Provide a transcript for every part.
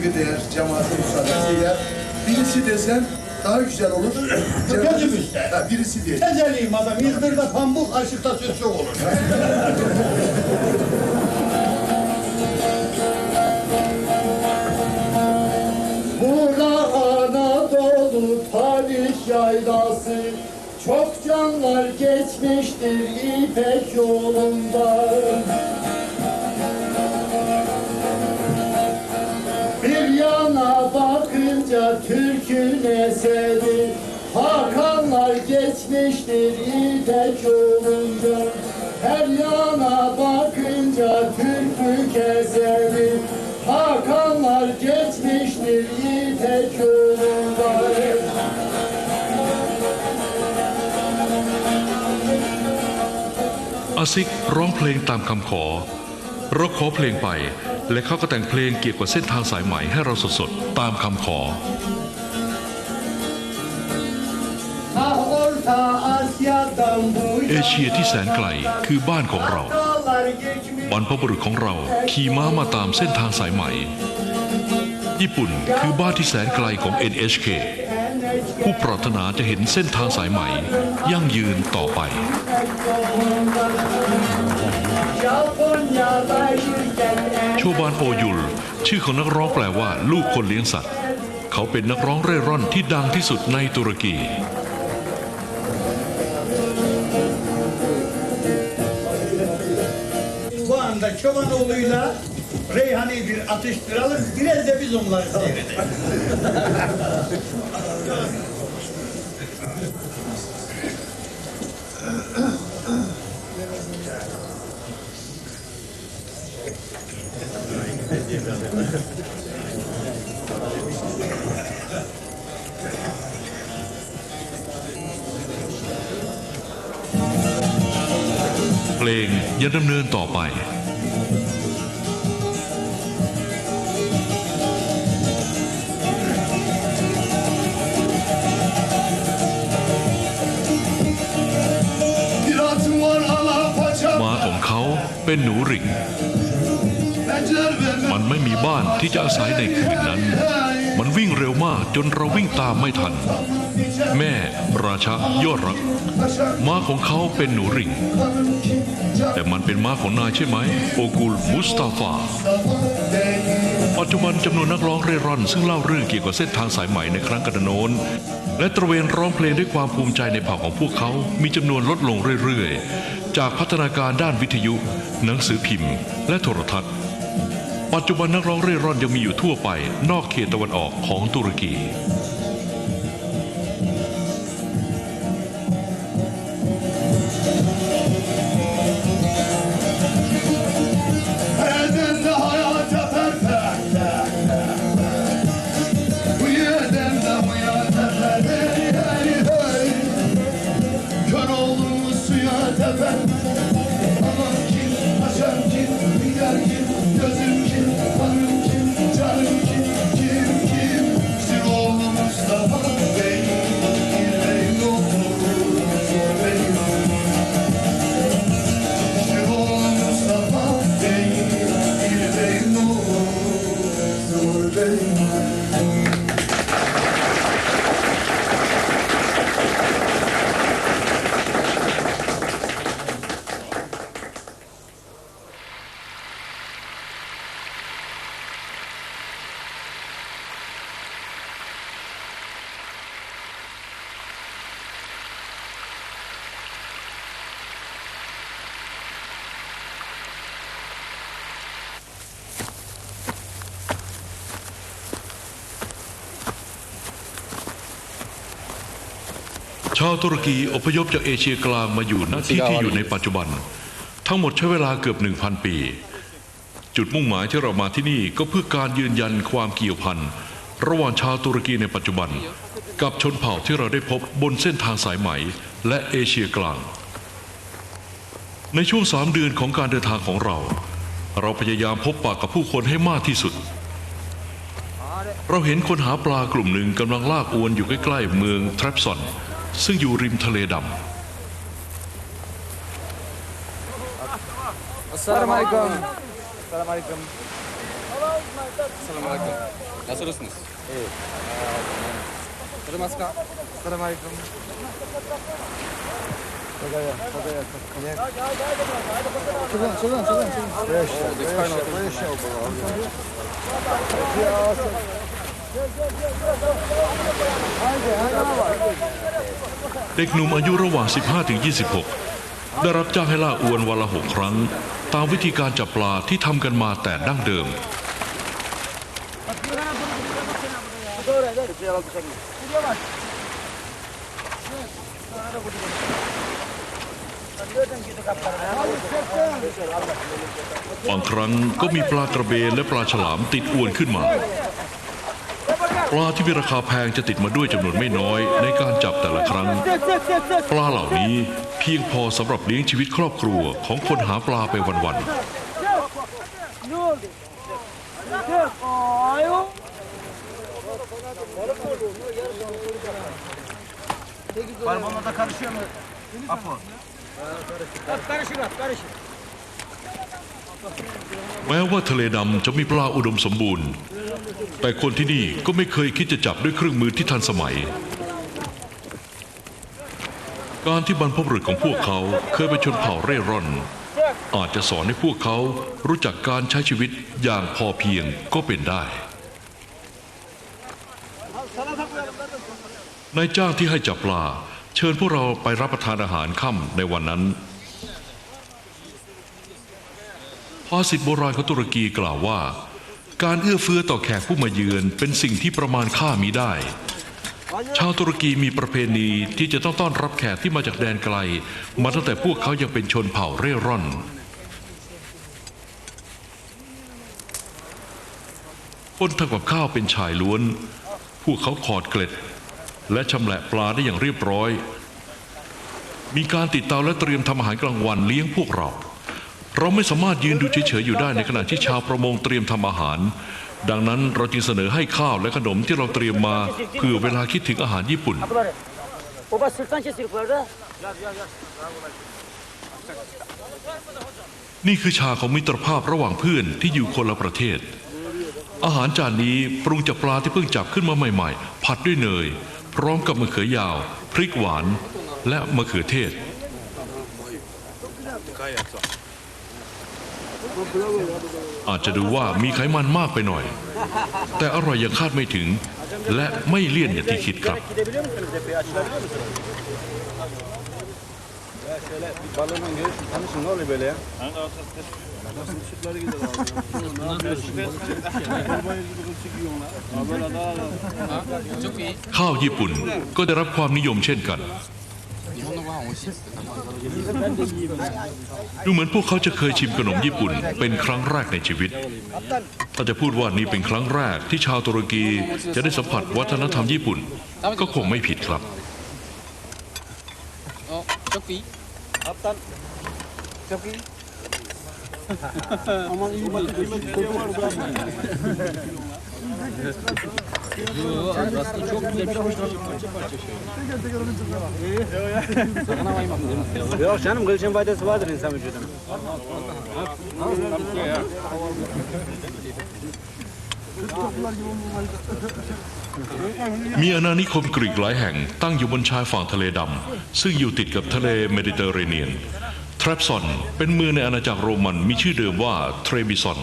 saygıdeğer cemaatin müsaadesiyle birisi desem daha güzel olur. Üstte. Ha, birisi diye. Tezeliyim adam. İzmir'de pambuk, aşıkta söz çok olur. Bura Anadolu tarih yaylası Çok canlar geçmiştir İpek yolunda bakınca Türk'ün eseri Hakanlar geçmiştir İpek yolunda Her yana bakınca Türk'lük eseri Hakanlar geçmiştir İpek yolundaอาซิกร้องเพลงตามคำขอ เราขอเพลงไป และเขาก็แต่งเพลงเกี่ยวกับเส้นทางสายไหมให้เราสดๆ ตามคำขอ เอเชียที่แสนไกลคือบ้านของเราบรรพบุรุษของเราขี่ม้ามาตามเส้นทางสายไหม ญี่ปุ่นคือบ้านที่แสนไกลของ NHK ผู้ปรารถนาจะเห็นเส้นทางสายไหม ยั่งยืนต่อไป โชบานโอยุล ชื่อของนักร้องแปลว่า ลูกคนเลี้ยงสัตว์ เขาเป็นนักร้องเร่ร่อนที่ดังที่สุดในตุรกี เพลงยังดำเนินต่อไป Bir atım var ala paça ม้าของเขาเป็นหนูหริง Pencer vermem มันไม่มีบ้านที่จะอาศัยในคืนนั้น มันวิ่งเร็วมากจนเราวิ่งตามไม่ทัน แม่ราชายอดรัก ม้าของเขาเป็นหนูริง แต่มันเป็นม้าของนายใช่ไหม โอกุลมุสตาฟา ปัจจุบันจำนวนนักร้องเร่ร่อน ซึ่งเล่าเรื่องเกี่ยวกับเส้นทางสายใหม่ในครั้งกันโน้นและตระเวนร้องเพลงด้วยความภูมิใจในเผ่าของพวกเขามีจำนวนลดลงเรื่อยๆ จากพัฒนาการด้านวิทยุ หนังสือพิมพ์ และโทรทัศน์ ปัจจุบันนักร้องเร่ร่อนยังมีอยู่ทั่วไป นอกเขตตะวันออกของตุรกี ชาวตุรกีอพยพจากเอเชียกลางมาอยู่ณที่ที่อยู่ในปัจจุบัน ทั้งหมดใช้เวลาเกือบ 1,000 ปี จุดมุ่งหมายที่เรามาที่นี่ก็เพื่อการยืนยันความเกี่ยวพันระหว่างชาวตุรกีในปัจจุบัน กับชนเผ่าที่เราได้พบบนเส้นทางสายไหมและเอเชียกลาง ในช่วงสามเดือนของการเดินทางของเรา เราพยายามพบปะกับผู้คนให้มากที่สุด เราเห็นคนหาปลากลุ่มหนึ่งกำลังลากอวนอยู่ใกล้ๆเมืองทรัปซอน ซึ่งอยู่ริมทะเลดำ Assalamualaikum. Assalamualaikum. Assalamualaikum. Nasılsınız? İyi. Kırmızı ka? Assalamualaikum.เ เด็กหนุ่มอายุระหว่าง 15-26 ได้รับจ้างให้ล่าอวนวันละหกครั้ง ตามวิธีการจับปลาที่ทำกันมาแต่ดั้งเดิม บางครั้งก็มีปลากระเบนและปลาฉลามติดอวนขึ้นมา ปลาที่มีราคาแพงจะติดมาด้วยจำนวนไม่น้อยในการจับแต่ละครั้ง ปลาเหล่านี้เพียงพอสำหรับเลี้ยงชีวิตครอบครัวของคนหาปลาไปวันๆ Karbonata karışıyor mu? Apo. Karışır at, karışır. แม้ว่าทะเลดำจะมีปลาอุดมสมบูรณ์ แต่คนที่นี่ก็ไม่เคยคิดจะจับด้วยเครื่องมือที่ทันสมัย การที่บรรพบุรุษของพวกเขาเคยเป็นชนเผ่าเร่ร่อน อาจจะสอนให้พวกเขารู้จักการใช้ชีวิตอย่างพอเพียงก็เป็นได้นายจ้างที่ให้จับปลา เชิญพวกเราไปรับประทานอาหารค่ำในวันนั้นภาษิตโบราณของตุรกีกล่าวว่า การเอื้อเฟื้อต่อแขกผู้มาเยือนเป็นสิ่งที่ประมาณค่ามิได้ ชาวตุรกีมีประเพณีที่จะต้องต้อนรับแขกที่มาจากแดนไกล มาตั้งแต่พวกเขายังเป็นชนเผ่าเร่ร่อนคนทำกับข้าวเป็นชายล้วน พวกเขาขอดเกล็ด และชำแหละปลาได้อย่างเรียบร้อย มีการติดเตาและเตรียมทำอาหารกลางวันเลี้ยงพวกเรา เราไม่สามารถยืนดูเฉยๆอยู่ได้ในขณะที่ชาวประมงเตรียมทำอาหาร ดังนั้นเราจึงเสนอให้ข้าวและขนมที่เราเตรียมมาเพื่อเวลาคิดถึงอาหารญี่ปุ่น นี่คือชาของมิตรภาพระหว่างเพื่อนที่อยู่คนละประเทศ อาหารจานนี้ปรุงจากปลาที่เพิ่งจับขึ้นมาใหม่ๆ ผัดด้วยเนย พร้อมกับมะเขือยาว พริกหวาน และมะเขือเทศ อาจจะดูว่ามีไขมันมากไปหน่อย แต่อร่อยอย่างคาดไม่ถึง และไม่เลี่ยนอย่างที่คิดครับ ข้าวญี่ปุ่นก็ได้รับความนิยมเช่นกัน ดูเหมือนพวกเขาจะเคยชิมขนมญี่ปุ่น เป็นครั้งแรกในชีวิต ถ้าจะพูดว่านี่เป็นครั้งแรกที่ชาวตุรกีจะได้สัมผัสวัฒนธรรมญี่ปุ่น ก็คงไม่ผิดครับ Aslında çok güzel bir şey. Yok canım kılıcın faydası vardır insan vücuduna. มีอาณานิคมกรีกหลายแห่งตั้งอยู่บนชายฝั่งทะเลดำซึ่งอยู่ติดกับทะเลเมดิเตอร์เรเนียนทรัปซอนเป็นเมืองในอาณาจักรโรมันมีชื่อเดิมว่าเทรบิซอน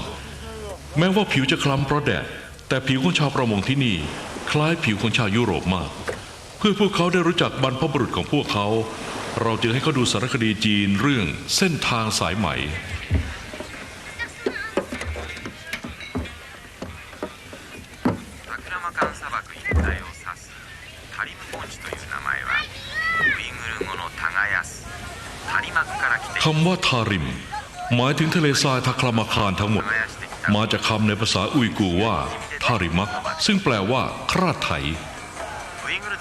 แม้ว่าผิวจะคล้ำเพราะแดด แต่ผิวของชาวประมงที่นี่ คล้ายผิวของชาวยุโรปมาก เพื่อพวกเขาได้รู้จักบรรพบุรุษของพวกเขา เราจึงให้เขาดูสารคดีจีนเรื่องเส้นทางสายไหม คำว่าทาริม หมายถึงทะเลทรายทาคลามาคารทั้งหมด มาจากคำในภาษาอุยกูว่า หาริมัก ซึ่งแปลว่าคราดไถ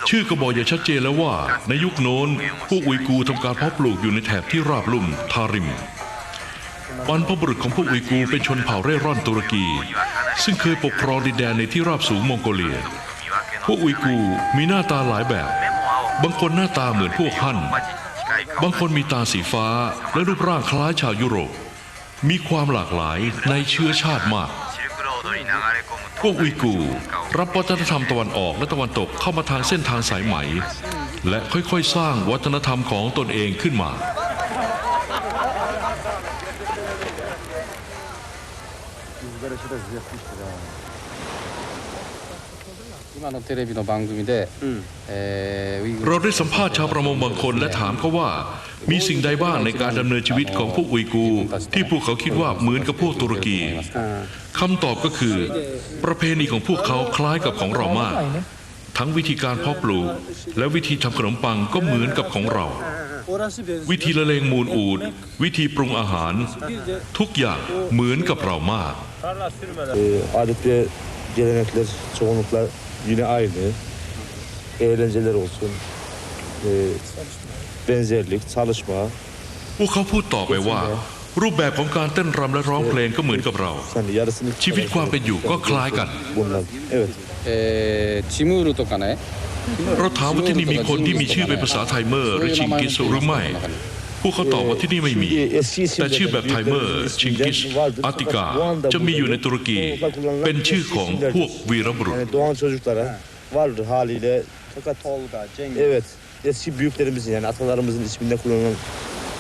ชื่อก็บอกอย่างชัดเจนแล้วว่า ในยุคโน้นผู้อุยกูทำการเพาะปลูกอยู่ในแถบที่ราบลุ่มทาริมบรรพบุรุษของผู้อุยกูเป็นชนเผ่าเร่ร่อนตุรกี ซึ่งเคยปกครองดินแดนในที่ราบสูงมองโกเลียผู้อุยกูมีหน้าตาหลายแบบ บางคนหน้าตาเหมือนพวกฮั่นบางคนมีตาสีฟ้าและรูปร่างคล้ายชาวยุโรป มีความหลากหลายในเชื้อชาติมาก พวกอุยกูร์รับวัฒนธรรมตะวันออกและตะวันตกเข้ามาทางเส้นทางสายไหม และค่อยๆ สร้างวัฒนธรรมของตนเองขึ้นมา เราได้สัมภาษณ์ชาวประมงบางคนและถามเขาว่า มีสิ่งใดบ้างในการดำเนินชีวิตของพวกอุยกูร์ที่พวกเขาคิดว่าเหมือนกับพวกตุรกีคำตอบก็คือ ประเพณีของพวกเขาคล้ายกับของเรามาก ทั้งวิธีการเพาะปลูก และวิธีทำขนมปังก็เหมือนกับของเรา วิธีละเลงมูลอูด วิธีปรุงอาหาร ทุกอย่างเหมือนกับเรามาก Ee, adet ve gelenekler, çoğunlukla yine aynı. Eğlenceler olsun, ee, benzerlik, çalışma. พวกเขาพูดต่อไปว่า รูปแบบของการเต้นรำและร้องเพลงก็เหมือนกับเรา Hani yarısını ชีวิตความเป็นอยู่ก็คล้ายกัน bunlar. Evet. えーチムールとかね เราถามว่าที่นี่มีคนที่มีชื่อเป็นภาษาไทยเมอร์ หรือชิงกิสหรือไม่ พวกเขาตอบว่าที่นี่ไม่มี แต่ชื่อแบบไทยเมอร์ ชิงกิส อาติกา จะมีอยู่ในตุรกี เป็นชื่อของพวกวีรบุรุษ Yani doğan çocuklara vardır haliyle. Fakat evet eski büyüklerimizin yani atalarımızın isminde kullanılan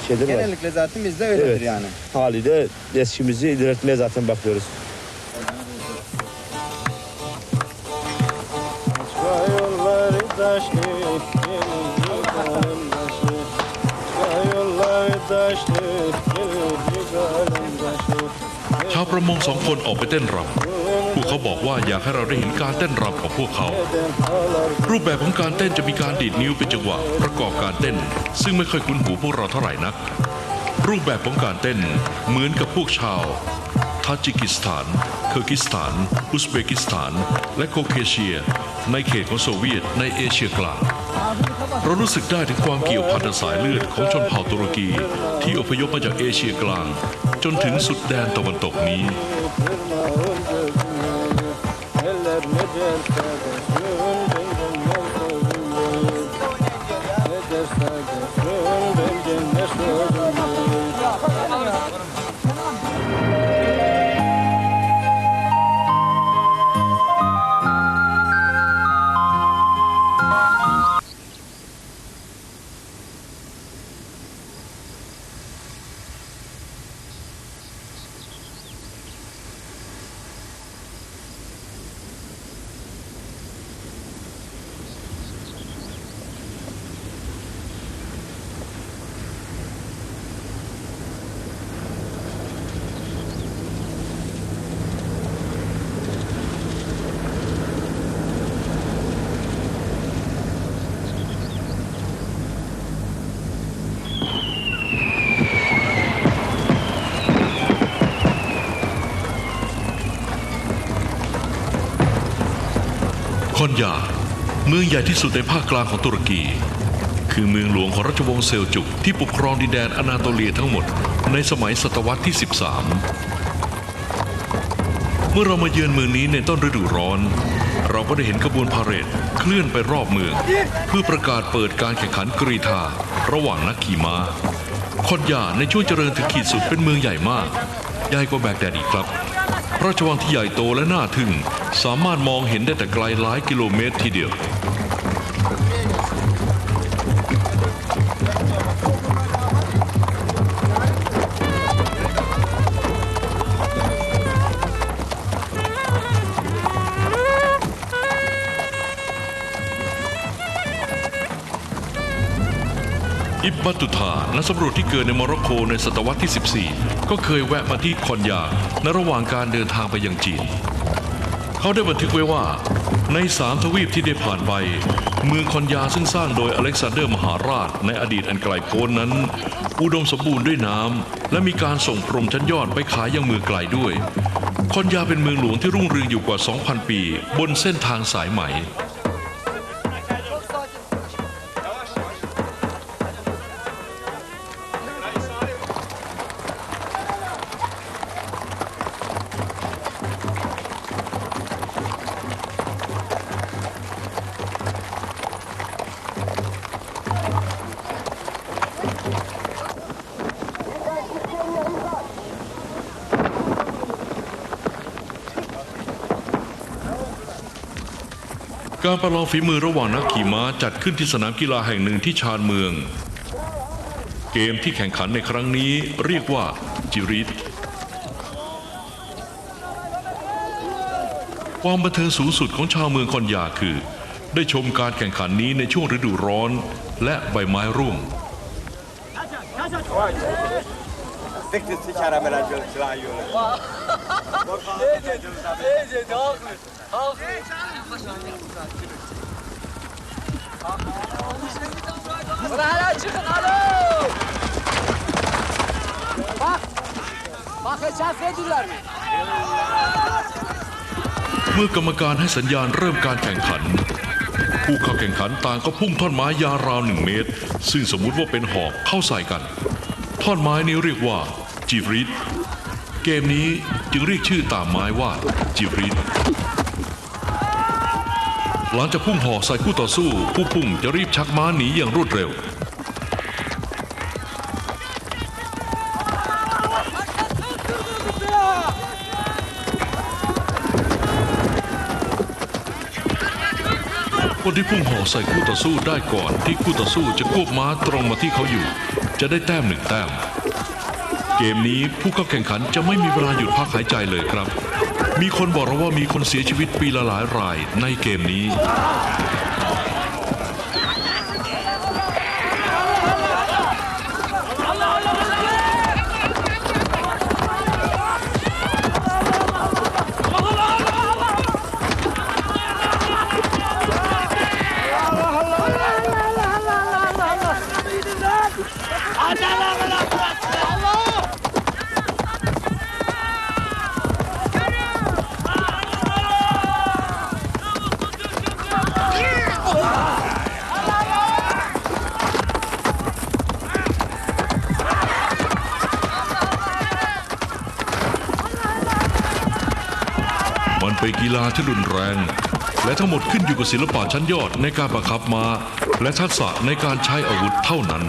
şeyler var. Genellikle zaten bizde öyledir Evet. yani. Haliyle eskimizi ilerletmeye zaten bakıyoruz. Yolları taşlı, าวประมงสองคนออกไปเต้นรำพวกเขาบอกว่าอยากให้เราได้เห็นการเต้นรำของพวกเขา รูปแบบของการเต้นจะมีการดีดนิ้วเป็นจังหวะประกอบการเต้น ซึ่งไม่ค่อยคุ้นหูพวกเราเท่าไหร่นัก รูปแบบของการเต้นเหมือนกับพวกชาวทาจิกิสถาน เคิร์กิสถาน อุซเบกิสถาน และโคเคเชีย ในเขตของโซเวียตในเอเชียกลาง เรารู้สึกได้ถึงความเกี่ยวพันสายเลือดของชนเผ่าตุรกีที่อพยพมาจากเอเชียกลาง จนถึงสุดแดนตะวันตกนี้ ยา เมืองใหญ่ที่สุดในภาคกลางของตุรกี คือเมืองหลวงของราชวงศ์เซลจุกที่ปกครองดินแดนอนาโตเลียทั้งหมดในสมัยศตวรรษที่ 13 เมื่อเรามาเยือนเมืองนี้ในต้นฤดูร้อน เราก็ได้เห็นขบวนพาเหรดเคลื่อนไปรอบเมือง เพื่อประกาศเปิดการแข่งขันกรีธาระหว่างนักขี่ม้าคอนยาในช่วงเจริญถึงขีดสุดเป็นเมืองใหญ่มาก ใหญ่กว่าแบกแดดอีกครับ พระราชวังที่ใหญ่โตและน่าทึ่ง สามารถมองเห็นได้แต่ไกลหลายกิโลเมตรทีเดียว อิบบัตุธา นักสำรวจที่เกิดในโมร็อกโกในศตวรรษที่ 14 ก็เคยแวะมาที่คอนยาในระหว่างการเดินทางไปยังจีน เขาได้บันทึกไว้ว่า ในสามทวีปที่ได้ผ่านไป เมืองคอนยาซึ่งสร้างโดยอเล็กซานเดอร์มหาราชในอดีตอันไกลโพ้นนั้น อุดมสมบูรณ์ด้วยน้ำและมีการส่งพรมชั้นยอดไปขายยังเมืองไกลด้วย คอนยาเป็นเมืองหลวงที่รุ่งเรืองอยู่กว่า 2,000 ปี บนเส้นทางสายไหม การประลองฝีมือระหว่างนักขี่ม้าจัดขึ้นที่สนามกีฬาแห่งหนึ่งที่ชานเมือง เกมที่แข่งขันในครั้งนี้เรียกว่าจิริตความบันเทิงสูงสุดของชาวเมืองคอนยาคือ ได้ชมการแข่งขันนี้ในช่วงฤดูร้อนและใบไม้ร่วง Dikkat sıçara melacı silahı yolu. Hala çıkın alo. Bak. Bak eşaf ediyorlar mı? เมื่อกรรมการให้สัญญาณเริ่มการแข่งขัน ผู้เข้าแข่งขันต่างก็พุ่งท่อนไม้ยาวราวหนึ่งเมตร ซึ่งสมมุติว่าเป็นหอกเข้าใส่กัน ท่อนไม้นี้เรียกว่าจิริตเกมนี้จึงเรียกชื่อตามไม้ว่าจิริต หลังจากพุ่งห่อใส่คู่ต่อสู้ ผู้พุ่งจะรีบชักม้าหนีอย่างรวดเร็ว คนที่พุ่งห่อใส่คู่ต่อสู้ได้ก่อนที่คู่ต่อสู้จะควบม้าตรงมาที่เขาอยู่ จะได้แต้มหนึ่งแต้ม เกมนี้ผู้เข้าแข่งขันจะไม่มีเวลาหยุดพักหายใจเลยครับ มีคนบอกเราว่ามีคนเสียชีวิตปีละหลายรายในเกมนี้ ที่รุนแรง และทั้งหมดขึ้นอยู่กับศิลปะชั้นยอดในการบังคับมา้าและทักษะในการใช้อาวุธเท่านั้น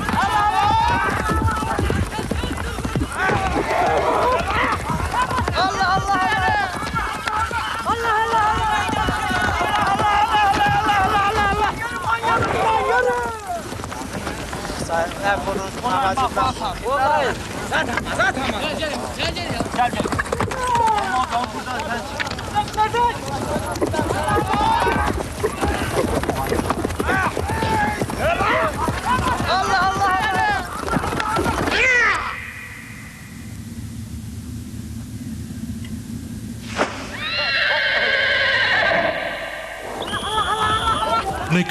ใน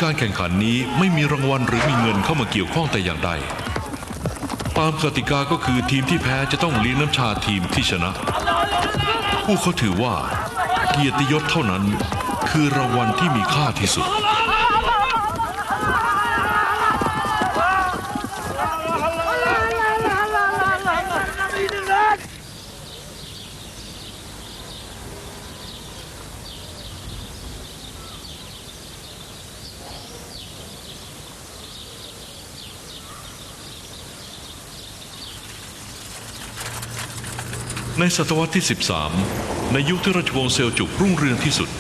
การแข่งขันนี้ไม่มีรางวัลหรือมีเงินเข้ามาเกี่ยวข้องแต่อย่างใด ตามกติกาก็คือทีมที่แพ้จะต้องเลี้ยงน้ำชาทีมที่ชนะ ผู้เขาถือว่า เกียรติยศเท่านั้น คือรางวัลที่มีค่าที่สุด ในศตวรรษที่ 13 ในยุคที่ราชวงศ์เซลจุกรุ่งเรืองที่สุด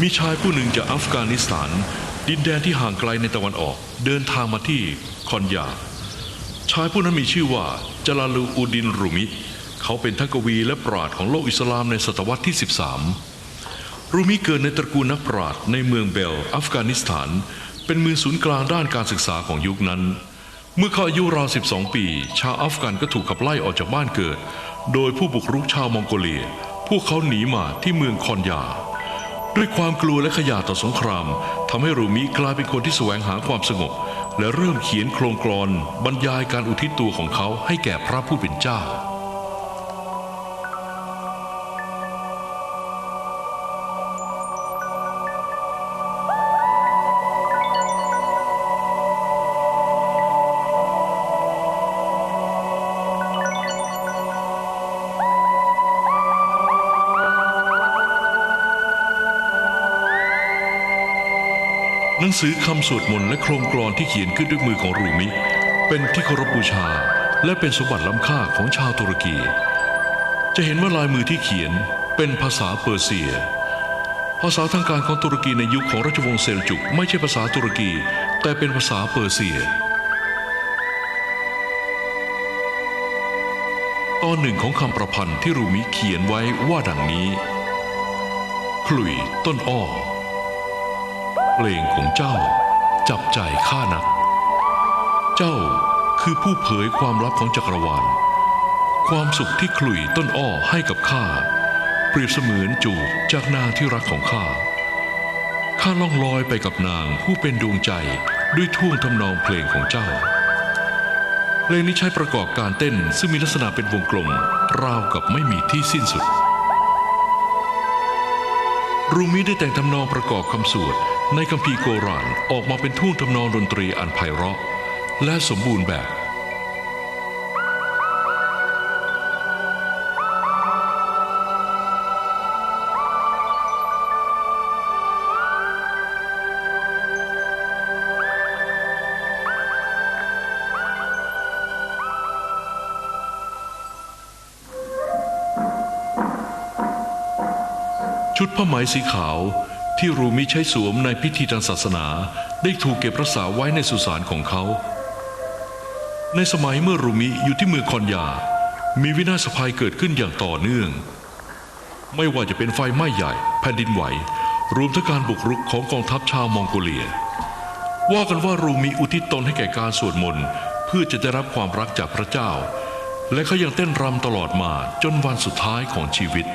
มีชายผู้หนึ่งจากอัฟกานิสถาน ดินแดนที่ห่างไกลในตะวันออก เดินทางมาที่คอนยา ชายผู้นั้นมีชื่อว่าจลาลูอูดินรูมิ เขาเป็นทักวีและปราชญ์ของโลกอิสลามในศตวรรษที่ 13 รูมิเกิดในตระกูลนักปราชญ์ในเมืองเบล อัฟกานิสถาน เป็นเมืองศูนย์กลางด้านการศึกษาของยุคนั้น เมื่อเขาอายุราว 12 ปี ชาวอัฟกันก็ถูกขับไล่ออกจากบ้านเกิด โดยผู้บุกรุกชาวมองโกเลีย วกเขาหนีมาที่เมืองคอนยา ด้วยความกลัวและขยาดต่อสงครามทำให้รูมิกลายเป็นคนที่แสวงหาความสงบ และเริ่มเขียนโครงกรอนบรรยายการอุทิศตัวของเขาให้แก่พระผู้เป็นเจ้า งสือคำสวดมนต์และโครงกลอนที่เขียนขึ้นด้วยมือของรูมิ เป็นที่เคารพบูชา และเป็นสมบัติล้ำค่าของชาวตุรกี จะเห็นว่าลายมือที่เขียนเป็นภาษาเปอร์เซีย ภาษาทางการของตุรกีในยุคของราชวงศ์เซลจุกไม่ใช่ภาษาตุรกี แต่เป็นภาษาเปอร์เซีย ตอนหนึ่งของคำประพันธ์ที่รูมิเขียนไว้ว่าดังนี้ขลุ่ยต้นอ้อ เพลงของเจ้า จับใจข้านัก เจ้าคือผู้เผยความลับของจักรวาล ความสุขที่ขลุ่ยต้นอ้อให้กับข้า เปรียบเสมือนจูบจากนางที่รักของข้า ข้าล่องลอยไปกับนางผู้เป็นดวงใจด้วยท่วงทำนองเพลงของเจ้า เพลงนี้ใช้ประกอบการเต้นซึ่งมีลักษณะเป็นวงกลมราวกับไม่มีที่สิ้นสุดรูมิได้แต่งทำนองประกอบคำสวด ในคัมภีร์โกรานออกมาเป็นท่วงทำนองดนตรีอันไพเราะ และสมบูรณ์แบบชุดผ้าไหมสีขาว ที่รูมิใช้สวมในพิธีทางศาสนา ได้ถูกเก็บรักษาไว้ในสุสานของเขา ในสมัยเมื่อรูมิอยู่ที่เมืองคอนยา มีวินาศภัยเกิดขึ้นอย่างต่อเนื่อง ไม่ว่าจะเป็นไฟไหม้ใหญ่แผ่นดินไหว รวมทั้งการบุกรุกของกองทัพชาวมองโกเลีย ว่ากันว่ารูมิอุทิศตนให้แก่การสวดมนต์เพื่อจะได้รับความรักจากพระเจ้า และเขายังเต้นรำตลอดมาจนวันสุดท้ายของชีวิต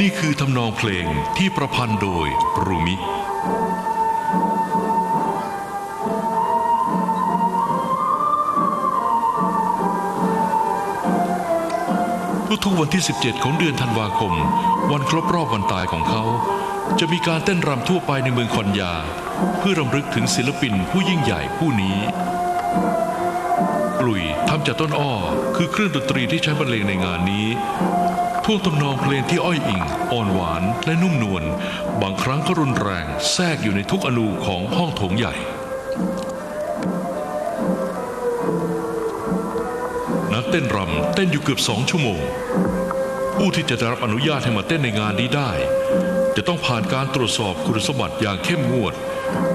นี่คือทำนองเพลงที่ประพันธ์โดยรูมิ ทุกๆวันที่ 17 ของเดือนธันวาคม วันครบรอบวันตายของเขา จะมีการเต้นรำทั่วไปในเมืองคอนยา เพื่อรำลึกถึงศิลปินผู้ยิ่งใหญ่ผู้นี้กลุยทำจากต้นอ้อคือเครื่องดนตรีที่ใช้บรรเลงในงานนี้ ท่วงทำนองเพลงที่อ้อยอิงอ่อนหวานและนุ่มนวลบางครั้งก็รุนแรงแทรกอยู่ในทุกอนูของห้องโถงใหญ่นักเต้นรำเต้นอยู่เกือบสองชั่วโมง ผู้ที่จะได้รับอนุญาตให้มาเต้นในงานนี้ได้ จะต้องผ่านการตรวจสอบคุณสมบัติอย่างเข้มงวด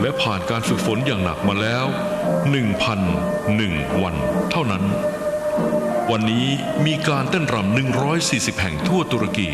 และผ่านการฝึกฝนอย่างหนักมาแล้ว 1,001 วันเท่านั้น วันนี้มีการเต้นรำ 140 แห่งทั่วตุรกี